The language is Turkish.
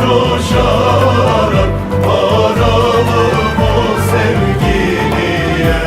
coşarak Varalım o sevgiliye.